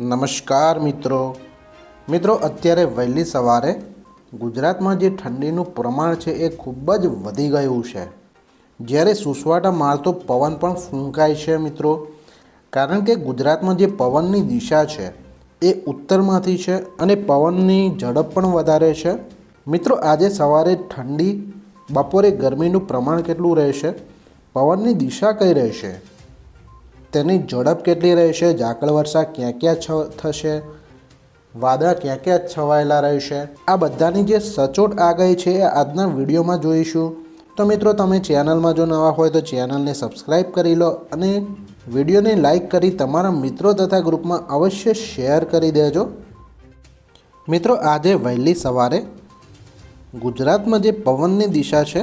નમસ્કાર મિત્રો. મિત્રો, અત્યારે વહેલી સવારે ગુજરાતમાં જે ઠંડીનું પ્રમાણ છે એ ખૂબ જ વધી ગયું છે. જ્યારે સુસવાટા મારતો પવન પણ ફૂંકાય છે મિત્રો. કારણ કે ગુજરાતમાં જે પવનની દિશા છે એ ઉત્તરમાંથી છે અને પવનની ઝડપ પણ વધારે છે. મિત્રો, આજે સવારે ઠંડી, બપોરે ગરમીનું પ્રમાણ કેટલું રહેશે? પવનની દિશા કઈ રહેશે? તેની ઝડપ કેટલી રહેશે? ઝાકળ વર્ષા ક્યાં ક્યાં છ થશે? વાદળા ક્યાં ક્યાં છવાયેલા રહેશે? આ બધાની જે સચોટ આગાહી છે એ આજના વિડીયોમાં જોઈશું. તો મિત્રો, તમે ચેનલમાં જો નવા હોય તો ચેનલને સબસ્ક્રાઈબ કરી લો અને વિડીયોને લાઇક કરી તમારા મિત્રો તથા ગ્રુપમાં અવશ્ય શેર કરી દેજો. મિત્રો, આજે વહેલી સવારે ગુજરાતમાં જે પવનની દિશા છે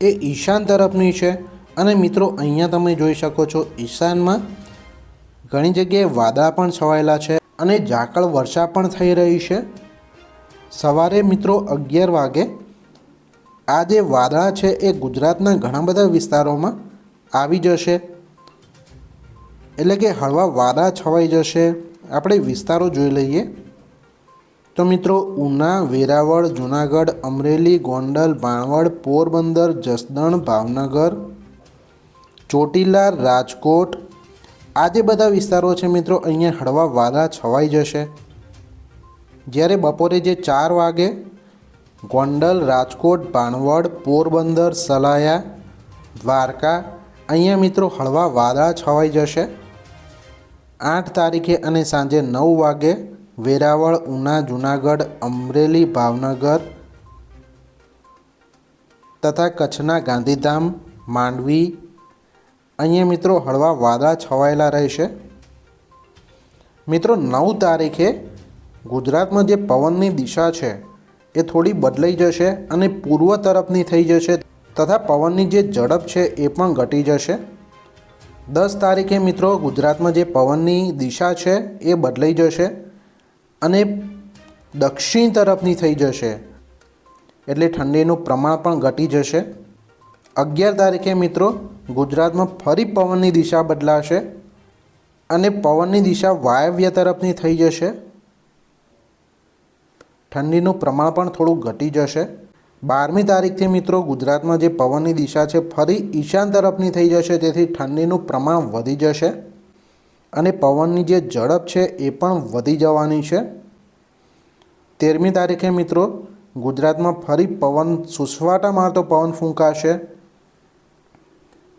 એ ઈશાન તરફની છે. અને મિત્રો, અહીંયા તમે જોઈ શકો છો, ઈશાનમાં ઘણી જગ્યાએ વાદળા પણ છવાયેલા છે અને ઝાકળ વર્ષા પણ થઈ રહી છે. સવારે મિત્રો અગિયાર વાગે આ જે વાદળા છે એ ગુજરાતના ઘણા બધા વિસ્તારોમાં આવી જશે. એટલે કે હળવા વાદળા છવાઈ જશે. આપણે વિસ્તારો જોઈ લઈએ. તો મિત્રો, ઉના, વેરાવળ, જુનાગઢ, અમરેલી, ગોંડલ ભાણવડ પોરબંદર, જસદણ, ભાવનગર ચોટીલા, રાજકોટ, આ જે બધા વિસ્તારો છે મિત્રો, અહીંયા હળવા વાદળા છવાઈ જશે. જ્યારે બપોરે જે ચાર વાગે ગોંડલ, રાજકોટ, ભાણવડ, પોરબંદર, સલાયા, દ્વારકા, અહીંયા મિત્રો હળવા વાદળા છવાઈ જશે. આઠ તારીખે અને સાંજે નવ વાગે વેરાવળ, ઉના, જુનાગઢ, અમરેલી, ભાવનગર તથા કચ્છના ગાંધીધામ, માંડવી અહીંયા મિત્રો હળવા વાદળા છવાયેલા રહેશે. મિત્રો નવ તારીખે ગુજરાતમાં જે પવનની દિશા છે, એ થોડી બદલાઈ જશે અને પૂર્વ તરફની થઈ જશે તથા પવનની જે ઝડપ છે, એ પણ ઘટી જશે. દસ તારીખે મિત્રો ગુજરાતમાં જે પવનની દિશા છે, એ બદલાઈ જશે અને દક્ષિણ તરફની થઈ જશે. એટલે ઠંડીનું પ્રમાણ પણ ઘટી જશે. અગિયાર તારીખે મિત્રો ગુજરાતમાં ફરી પવનની દિશા બદલાશે અને પવનની દિશા વાયવ્ય તરફની થઈ જશે. ઠંડીનું પ્રમાણ પણ થોડું ઘટી જશે. બારમી તારીખથી મિત્રો ગુજરાતમાં જે પવનની દિશા છે ફરી ઈશાન તરફની થઈ જશે તેથી ઠંડીનું પ્રમાણ વધી જશે અને પવનની જે ઝડપ છે એ પણ વધી જવાની છે. તેરમી તારીખે મિત્રો ગુજરાતમાં ફરી પવન, સુસવાટા મારતો પવન ફૂંકાશે.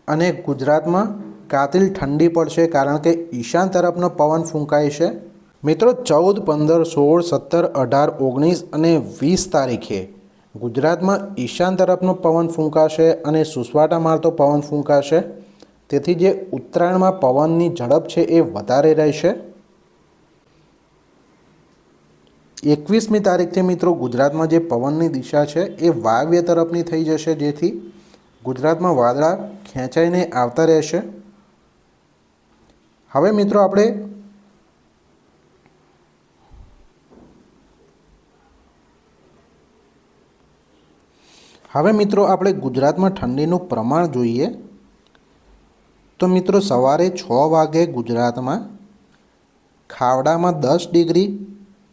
અને ગુજરાતમાં કાતિલ ઠંડી પડશે કારણ કે ઈશાન તરફનો પવન ફૂંકાય છે. મિત્રો, ચૌદ, પંદર, સોળ, સત્તર, અઢાર, ઓગણીસ અને વીસ તારીખે ગુજરાતમાં ઈશાન તરફનો પવન ફૂંકાશે અને સુસવાટા મારતો પવન ફૂંકાશે. તેથી જે ઉત્તરાયણમાં પવનની ઝડપ છે એ વધારે રહેશે. એકવીસમી તારીખથી મિત્રો ગુજરાતમાં જે પવનની દિશા છે એ વાયવ્ય તરફની થઈ જશે, જેથી ગુજરાતમાં વાદળા ખેંચાઈને આવતા રહેશે હવે મિત્રો આપણે હવે મિત્રો આપણે ગુજરાતમાં ઠંડીનું પ્રમાણ જોઈએ. તો મિત્રો સવારે છ વાગે ગુજરાતમાં, ખાવડામાં દસ ડિગ્રી,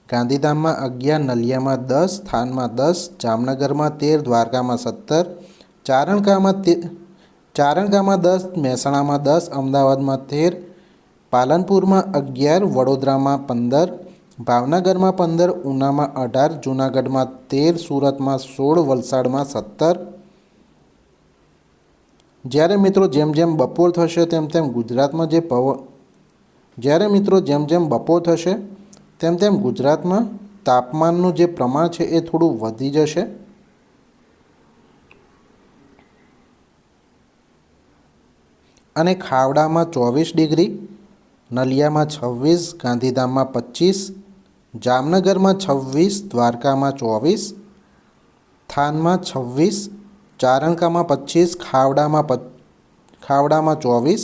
ગાંધીધામમાં અગિયાર, નલિયામાં દસ, થાનમાં દસ, જામનગરમાં તેર, દ્વારકામાં સત્તર ચારણકામાં તે ચારણકામાં દસ, મહેસાણામાં દસ, અમદાવાદમાં તેર, પાલનપુરમાં અગિયાર, વડોદરામાં પંદર, ભાવનગરમાં પંદર, ઉનામાં અઢાર, જૂનાગઢમાં તેર, સુરતમાં સોળ, વલસાડમાં સત્તર. જ્યારે મિત્રો જેમ જેમ બપોર થશે તેમ તેમ ગુજરાતમાં જે પવ જ્યારે મિત્રો જેમ જેમ બપોર થશે તેમ તેમ ગુજરાતમાં તાપમાનનું જે પ્રમાણ છે એ થોડું વધી જશે. અને ખાવડામાં ચોવીસ ડિગ્રી, નલિયામાં છવ્વીસ, ગાંધીધામમાં પચીસ જામનગરમાં છવ્વીસ, દ્વારકામાં ચોવીસ, થાનમાં છવ્વીસ, ચારણકામાં પચીસ ખાવડામાં પ ખાવડામાં ચોવીસ,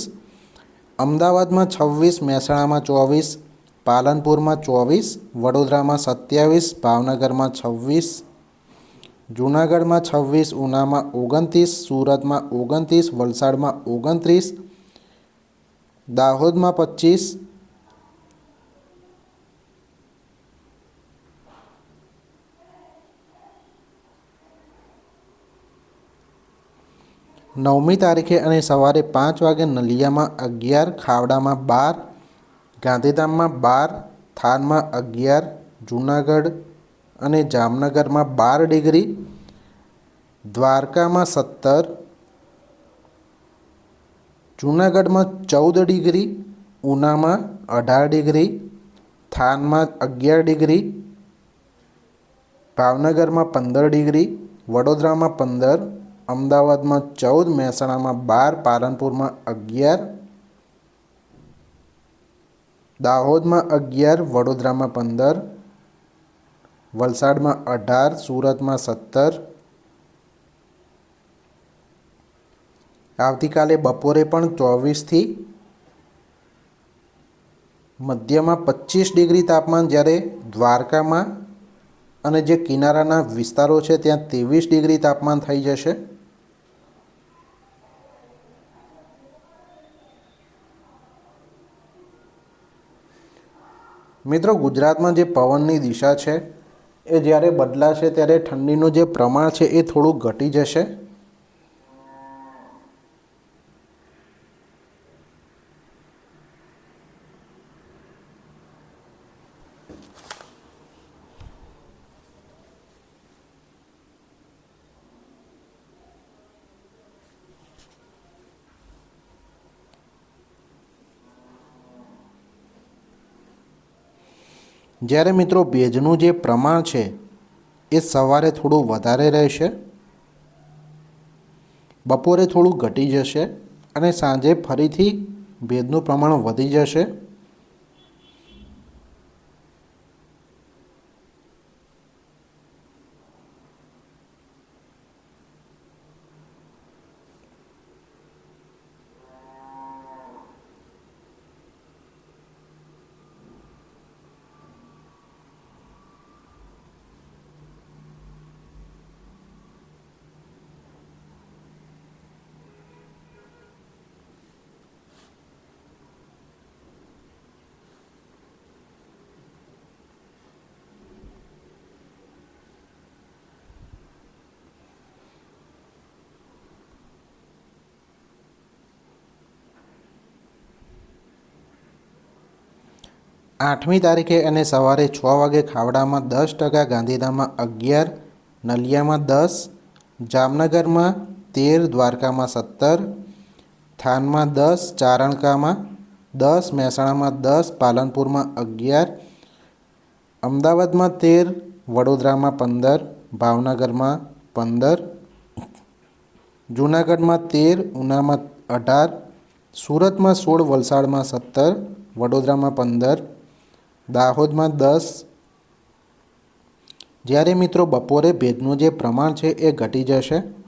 અમદાવાદમાં છવ્વીસ, મહેસાણામાં ચોવીસ, પાલનપુરમાં ચોવીસ, વડોદરામાં સત્યાવીસ, ભાવનગરમાં છવ્વીસ જૂનાગઢમાં છવ્વીસ, ઉનામાં ઓગણત્રીસ, સુરતમાં ઓગણત્રીસ, વલસાડમાં ઓગણત્રીસ, દાહોદમાં પચીસ, નવમી તારીખે અને સવારે પાંચ વાગે નલિયામાં અગિયાર, ખાવડામાં બાર, ગાંધીધામમાં બાર, થાનમાં અગિયાર, જૂનાગઢ અને જામનગરમાં બાર ડિગ્રી, દ્વારકામાં સત્તર, જૂનાગઢમાં ચૌદ ડિગ્રી, ઉનામાં અઢાર ડિગ્રી, થાનમાં અગિયાર ડિગ્રી, ભાવનગરમાં પંદર ડિગ્રી, વડોદરામાં પંદર, અમદાવાદમાં ચૌદ, મહેસાણામાં બાર, પાલનપુરમાં અગિયાર, દાહોદમાં અગિયાર, વડોદરામાં પંદર વલસાડમાં અઢાર, સુરતમાં સત્તર. આવતીકાલે બપોરે પણ ચોવીસથી મધ્યમાં પચીસ ડિગ્રી તાપમાન જ્યારે દ્વારકામાં અને જે કિનારાના વિસ્તારો છે ત્યાં ત્રેવીસ ડિગ્રી તાપમાન થઈ જશે. મિત્રો ગુજરાતમાં જે પવનની દિશા છે એ જ્યારે બદલાશે ત્યારે ઠંડીનું જે પ્રમાણ છે એ થોડું ઘટી જશે. જ્યારે મિત્રો ભેજનું જે પ્રમાણ છે, એ સવારે થોડું વધારે રહેશે, બપોરે થોડું ઘટી જશે અને સાંજે ફરીથી ભેજનું પ્રમાણ વધી જશે. આઠમી તારીખે અને સવારે છ વાગે ખાવડામાં દસ ટકા ગાંધીધામમાં અગિયાર, નલિયામાં દસ, જામનગરમાં તેર, દ્વારકામાં સત્તર, થાનમાં દસ, ચારણકામાં દસ, મહેસાણામાં દસ, પાલનપુરમાં અગિયાર, અમદાવાદમાં તેર, વડોદરામાં પંદર, ભાવનગરમાં પંદર, જૂનાગઢમાં તેર, ઉનામાં અઢાર, સુરતમાં સોળ, વલસાડમાં સત્તર, વડોદરામાં પંદર દાહોદમાં દસ. જ્યારે મિત્રો બપોરે ભેજનું જે પ્રમાણ છે એ ઘટી જશે.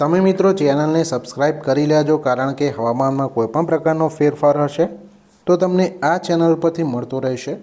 તમે મિત્રો ચેનલને સબસ્ક્રાઈબ કરી લેજો, કારણ કે હવામાનમાં કોઈપણ પ્રકારનો ફેરફાર હશે તો તમને આ ચેનલ પરથી મળતો રહેશે.